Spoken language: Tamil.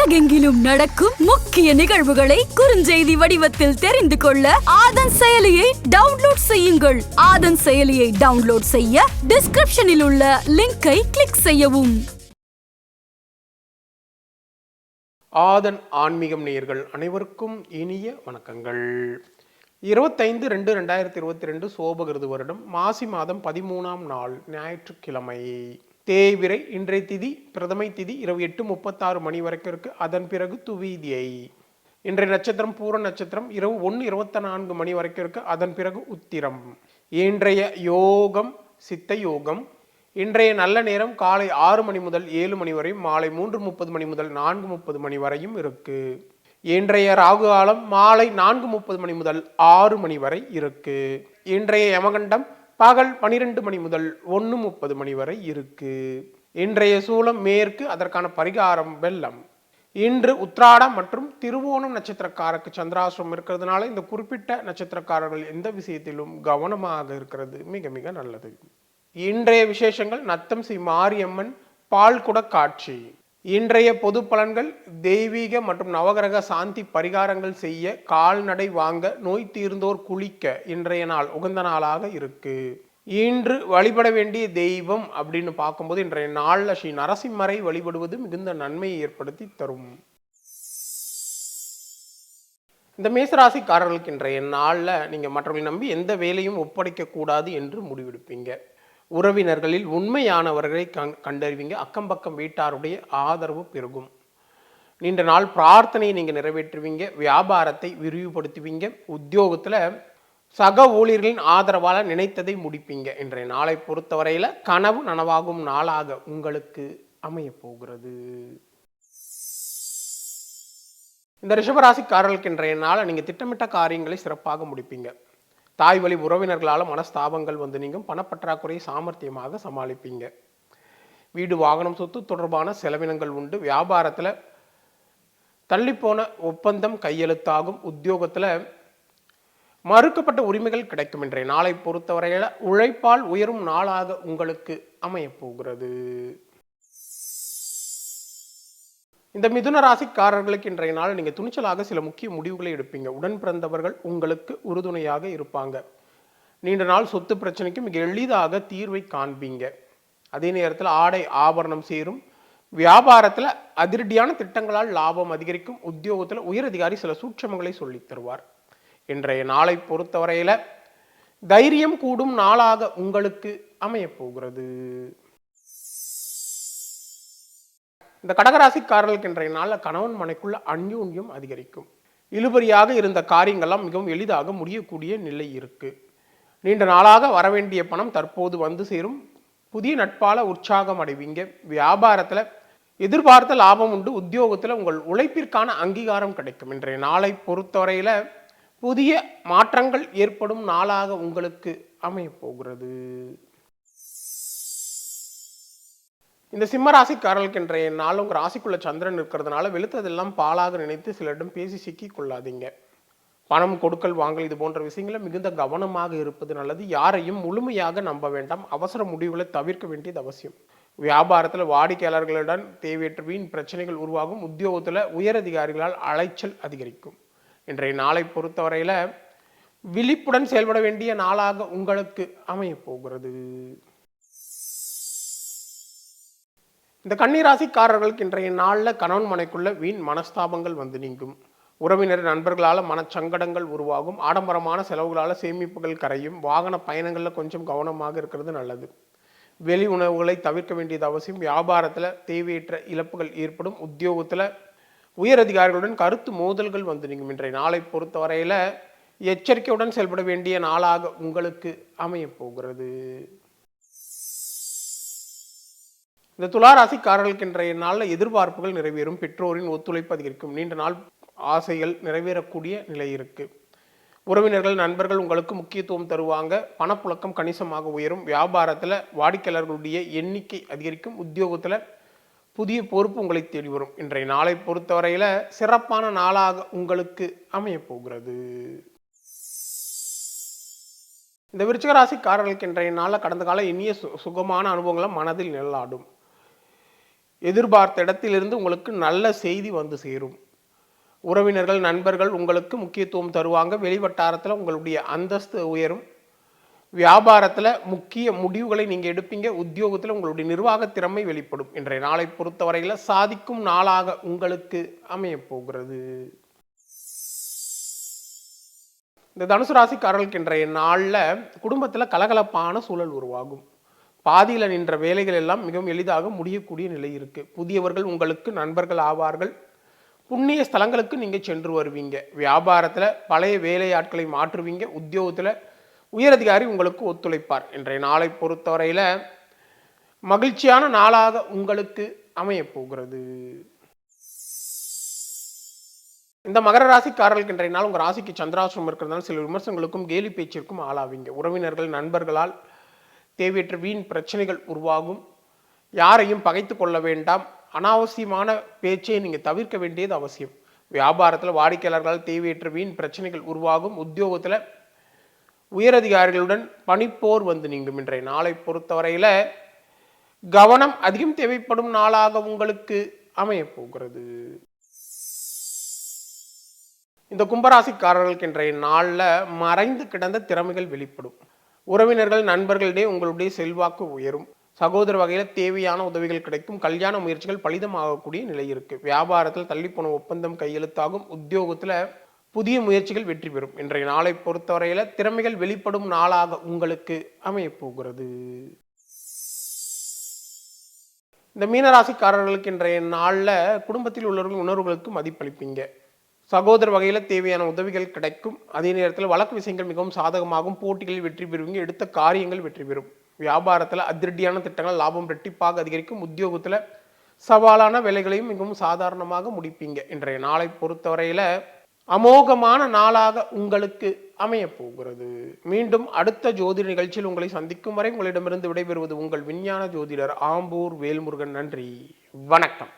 உலகெங்கிலும் நடக்கும் முக்கிய நிகழ்வுகளை குறுஞ்செய்தி வடிவத்தில் தெரிந்து கொள்ள ஆதன் செயலியை டவுன்லோட் செய்யுங்கள். ஆதன் செயலியை டவுன்லோட் செய்ய டிஸ்கிரிப்ஷனில் உள்ள லிங்கை கிளிக் செய்யவும். ஆதன் ஆன்மீகம் நேயர்கள் அனைவருக்கும் இனிய வணக்கங்கள். இருபத்தைந்து ரெண்டு ரெண்டாயிரத்தி இருபத்தி ரெண்டு சோபகிருது வருடம் மாசி மாதம் பதிமூணாம் நாள் ஞாயிற்றுக்கிழமை. தேய்விரை இன்றைய திதி பிரதமை திதி இரவு எட்டு முப்பத்தாறு மணி வரைக்கும் இருக்கு. அதன் பிறகு துவீதியை. இன்றைய நட்சத்திரம் பூர நட்சத்திரம் இரவு ஒன்று இருபத்தி நான்கு மணி வரைக்கும் இருக்குது அதன் பிறகு உத்திரம். இன்றைய யோகம் சித்த யோகம். இன்றைய நல்ல நேரம் காலை ஆறு மணி முதல் ஏழு மணி வரையும் மாலை மூன்று முப்பது மணி முதல் நான்கு முப்பது மணி வரையும் இருக்கு. இன்றைய ராகு காலம் மாலை நான்கு முப்பது மணி முதல் ஆறு மணி வரை இருக்கு. இன்றைய யமகண்டம் பகல் பனிரெண்டு மணி முதல் ஒன்று முப்பது மணி வரை இருக்கு. இன்றைய சூலம் மேற்கு அதற்கான பரிகாரம் வெள்ளம். இன்று உத்ராடம் மற்றும் திருவோணம் நட்சத்திரக்காரருக்கு சந்திராசிரம் இருக்கிறதுனால இந்த குறிப்பிட்ட நட்சத்திரக்காரர்கள் எந்த விஷயத்திலும் கவனமாக இருக்கிறது. மிக மிக நல்லது. இன்றைய விசேஷங்கள் நத்தம் ஸ்ரீ மாரியம்மன் பால்குட காட்சி. இன்றைய பொது பலன்கள் தெய்வீக மற்றும் நவகிரக சாந்தி பரிகாரங்கள் செய்ய கால்நடை வாங்க நோய் தீர்ந்தோர் குளிக்க இன்றைய நாள் உகந்த நாளாக இருக்கு. இன்று வழிபட வேண்டிய தெய்வம் அப்படின்னு பார்க்கும்போது இன்றைய நாளில் ஸ்ரீ நரசிம்மரை வழிபடுவது மிகுந்த நன்மையை ஏற்படுத்தி தரும். இந்த மேசராசிக்காரர்களுக்கு இன்றைய நாளில் நீங்கள் மற்றவர்களை நம்பி எந்த வேலையும் ஒப்படைக்க கூடாது என்று முடிவெடுப்பீங்க. உறவினர்களில் உண்மையானவர்களை கண் கண்டறிவீங்க. அக்கம் பக்கம் வீட்டாருடைய ஆதரவு பெருகும். நீண்ட நாள் பிரார்த்தனையை நீங்கள் நிறைவேற்றுவீங்க. வியாபாரத்தை விரிவுபடுத்துவீங்க. உத்தியோகத்தில் சக ஊழியர்களின் ஆதரவால் நினைத்ததை முடிப்பீங்க. இன்றைய நாளை பொறுத்தவரையில் கனவு நனவாகும் நாளாக உங்களுக்கு அமையப்போகிறது இந்த ரிஷபராசிக்காரர்களுக்கு இன்றைய நாளை நீங்கள் திட்டமிட்ட காரியங்களை சிறப்பாக முடிப்பீங்க. தாய் வழி உறவினர்களால் மனஸ்தாபங்கள் வந்து நீங்கும். பணப்பற்றாக்குறையை சாமர்த்தியமாக சமாளிப்பீங்க. வீடு வாகனம் சொத்து தொடர்பான செலவினங்கள் உண்டு. வியாபாரத்தில் தள்ளிப்போன ஒப்பந்தம் கையெழுத்தாகும். உத்தியோகத்தில் மறுக்கப்பட்ட உரிமைகள் கிடைக்கும் இன்றைய நாளை பொறுத்தவரையில் உழைப்பால் உயரும் நாளாக உங்களுக்கு அமையப் போகிறது இந்த மிதுன ராசிக்காரர்களுக்கு இன்றைய நாள் நீங்கள் துணிச்சலாக சில முக்கிய முடிவுகளை எடுப்பீங்க. உடன் பிறந்தவர்கள் உங்களுக்கு உறுதுணையாக இருப்பாங்க. நீண்ட நாள் சொத்து பிரச்சனைக்கு மிக எளிதாக தீர்வை காண்பீங்க. அதே நேரத்தில் ஆடை ஆபரணம் சேரும். வியாபாரத்தில் அதிரடியான திட்டங்களால் லாபம் அதிகரிக்கும். உத்தியோகத்தில் உயரதிகாரி சில சூட்சமங்களை சொல்லித் தருவார். இன்றைய நாளை பொறுத்தவரையில் தைரியம் கூடும் நாளாக உங்களுக்கு அமையப் போகிறது. இந்த கடகராசிக்காரர்களுக்கு இன்றைய நாளில் கணவன் மனைக்குள்ள அந்யூன்யம் அதிகரிக்கும். இழுபறியாக இருந்த காரியங்கள்லாம் மிகவும் எளிதாக முடியக்கூடிய நிலை இருக்கு. நீண்ட நாளாக வரவேண்டிய பணம் தற்போது வந்து சேரும். புதிய நட்பால உற்சாகம் அடைவீங்க. வியாபாரத்தில் எதிர்பார்த்த லாபம் உண்டு. உத்தியோகத்தில் உங்கள் உழைப்பிற்கான அங்கீகாரம் கிடைக்கும். இன்றைய நாளை பொறுத்தவரையில் புதிய மாற்றங்கள் ஏற்படும் நாளாக உங்களுக்கு அமையப்போகிறது இந்த சிம்ம ராசிக்காரர்களுக்கு இன்றைய நாள் உங்கள் ராசிக்குள்ள சந்திரன் இருக்கிறதுனால வெளுத்ததெல்லாம் பாலாக நினைத்து சிலரிடம் பேசி சிக்கி கொள்ளாதீங்க. பணம் கொடுக்கல் வாங்கல் இது போன்ற விஷயங்களில் மிகுந்த கவனமாக இருப்பது நல்லது. யாரையும் முழுமையாக நம்ப வேண்டாம். அவசர முடிவுகளை தவிர்க்க வேண்டியது அவசியம். வியாபாரத்தில் வாடிக்கையாளர்களுடன் தேவையற்ற வீண் பிரச்சனைகள் உருவாகும். உத்தியோகத்தில் உயரதிகாரிகளால் அலைச்சல் அதிகரிக்கும். இன்றைய நாளை பொறுத்தவரையில் விழிப்புடன் செயல்பட வேண்டிய நாளாக உங்களுக்கு அமையப் போகிறது. இந்த கன்னிராசிக்காரர்களுக்கு இன்றைய நாளில் கணவன் மனைக்குள்ள வீண் மனஸ்தாபங்கள் வந்து நீங்கும். உறவினர் நண்பர்களால் மனச்சங்கடங்கள் உருவாகும். ஆடம்பரமான செலவுகளால் சேமிப்புகள் கரையும். வாகன பயணங்களில் கொஞ்சம் கவனமாக இருக்கிறது நல்லது. வெளி உணவுகளை தவிர்க்க வேண்டியது அவசியம். வியாபாரத்தில் தேவையற்ற இழப்புகள் ஏற்படும். உத்தியோகத்தில் உயர் அதிகாரிகளுடன் கருத்து மோதல்கள் வந்து நீங்கும். இன்றைய நாளை பொறுத்தவரையில் எச்சரிக்கையுடன் செயல்பட வேண்டிய நாளாக உங்களுக்கு அமையப் போகிறது. இந்த துளாராசிக்காரர்களுக்கு இன்றைய நாளில் எதிர்பார்ப்புகள் நிறைவேறும் பெற்றோரின் ஒத்துழைப்பு அதிகரிக்கும். நீண்ட நாள் ஆசைகள் நிறைவேறக்கூடிய நிலை இருக்குது உறவினர்கள் நண்பர்கள் உங்களுக்கு முக்கியத்துவம் தருவாங்க. பணப்புழக்கம் கணிசமாக உயரும். வியாபாரத்தில் வாடிக்கையாளர்களுடைய எண்ணிக்கை அதிகரிக்கும். உத்தியோகத்தில் புதிய பொறுப்பு உங்களை தேடி வரும். இன்றைய நாளை பொறுத்தவரையில் சிறப்பான நாளாக உங்களுக்கு அமையப்போகிறது இந்த விருச்சிக ராசிக்காரர்களுக்கு இன்றைய நாளில் கடந்த கால இனிய சு சுகமான அனுபவங்களை மனதில் நிழலாடும். எதிர்பார்த்த இடத்திலிருந்து உங்களுக்கு நல்ல செய்தி வந்து சேரும். உறவினர்கள் நண்பர்கள் உங்களுக்கு முக்கியத்துவம் தருவாங்க. வெளிவட்டாரத்தில் உங்களுடைய அந்தஸ்து உயரும். வியாபாரத்தில் முக்கிய முடிவுகளை நீங்கள் எடுப்பீங்க. உத்தியோகத்தில் உங்களுடைய நிர்வாக திறமை வெளிப்படும். இன்றைய நாளை பொறுத்தவரையில் சாதிக்கும் நாளாக உங்களுக்கு அமையப்போகிறது இந்த தனுசு ராசிக்காரர்களுக்கு இன்றைய நாளில் குடும்பத்தில் கலகலப்பான சூழல் உருவாகும். பாதியில் நின்ற வேலைகள் எல்லாம் மிகவும் எளிதாக முடியக்கூடிய நிலை இருக்கு. புதியவர்கள் உங்களுக்கு நண்பர்கள் ஆவார்கள். புண்ணிய ஸ்தலங்களுக்கு நீங்கள் சென்று வருவீங்க. வியாபாரத்தில் பழைய வேலையாட்களை மாற்றுவீங்க. உத்தியோகத்தில் உயரதிகாரி உங்களுக்கு ஒத்துழைப்பார். இன்றைய நாளை பொறுத்தவரையில் மகிழ்ச்சியான நாளாக உங்களுக்கு அமையப்போகிறது இந்த மகர ராசிக்காரர்களுக்கு இன்றைய நாள் உங்கள் ராசிக்கு சந்திராசிரமம் இருக்கிறதுனால சில விமர்சனங்களுக்கும் கேலி பேச்சிற்கும் ஆளாவீங்க. உறவினர்கள் நண்பர்களால் தேவையற்ற வீண் பிரச்சனைகள் உருவாகும். யாரையும் பகைத்து கொள்ள வேண்டாம். அனாவசியமான பேச்சை நீங்கள் தவிர்க்க வேண்டியது அவசியம். வியாபாரத்தில் வாடிக்கையாளர்களால் தேவையற்ற வீண் பிரச்சனைகள் உருவாகும். உத்தியோகத்தில் உயரதிகாரிகளுடன் பணிப்போர் வந்து நீங்கும். இன்றைய நாளை பொறுத்தவரையில் கவனம் அதிகம் தேவைப்படும் நாளாக உங்களுக்கு அமையப் போகிறது. இந்த கும்பராசிக்காரர்களுக்கு இன்றைய நாளில் மறைந்து கிடந்த திறமைகள் வெளிப்படும். உறவினர்கள் நண்பர்களிடையே உங்களுடைய செல்வாக்கு உயரும். சகோதர வகையில் தேவையான உதவிகள் கிடைக்கும். கல்யாண முயற்சிகள் பலிதமாகக்கூடிய நிலை இருக்கு. வியாபாரத்தில் தள்ளிப்போன ஒப்பந்தம் கையெழுத்தாகும். உத்தியோகத்தில் புதிய முயற்சிகள் வெற்றி பெறும். இன்றைய நாளை பொறுத்தவரையில் திறமைகள் வெளிப்படும் நாளாக உங்களுக்கு அமையப்போகிறது இந்த மீனராசிக்காரர்களுக்கு இன்றைய நாளில் குடும்பத்தில் உள்ளவர்கள் உணர்வுகளுக்கு மதிப்பளிப்பீங்க. சகோதர வகையில் தேவையான உதவிகள் கிடைக்கும். அதே நேரத்தில் வழக்கு விஷயங்கள் மிகவும் சாதகமாகும். போட்டிகளில் வெற்றி பெறுவீங்க. எடுத்த காரியங்கள் வெற்றி பெறும். வியாபாரத்தில் அதிரடியான திட்டங்கள் லாபம் ரெட்டிப்பாக அதிகரிக்கும். உத்தியோகத்தில் சவாலான வேலைகளையும் மிகவும் சாதாரணமாக முடிப்பீங்க. இன்றைய நாளை பொறுத்தவரையில் அமோகமான நாளாக உங்களுக்கு அமையப்போகிறது. மீண்டும் அடுத்த ஜோதிட நிகழ்ச்சியில் உங்களை சந்திக்கும் வரை உங்களிடமிருந்து விடைபெறுவது உங்கள் விஞ்ஞான ஜோதிடர் ஆம்பூர் வேல்முருகன். நன்றி. வணக்கம்.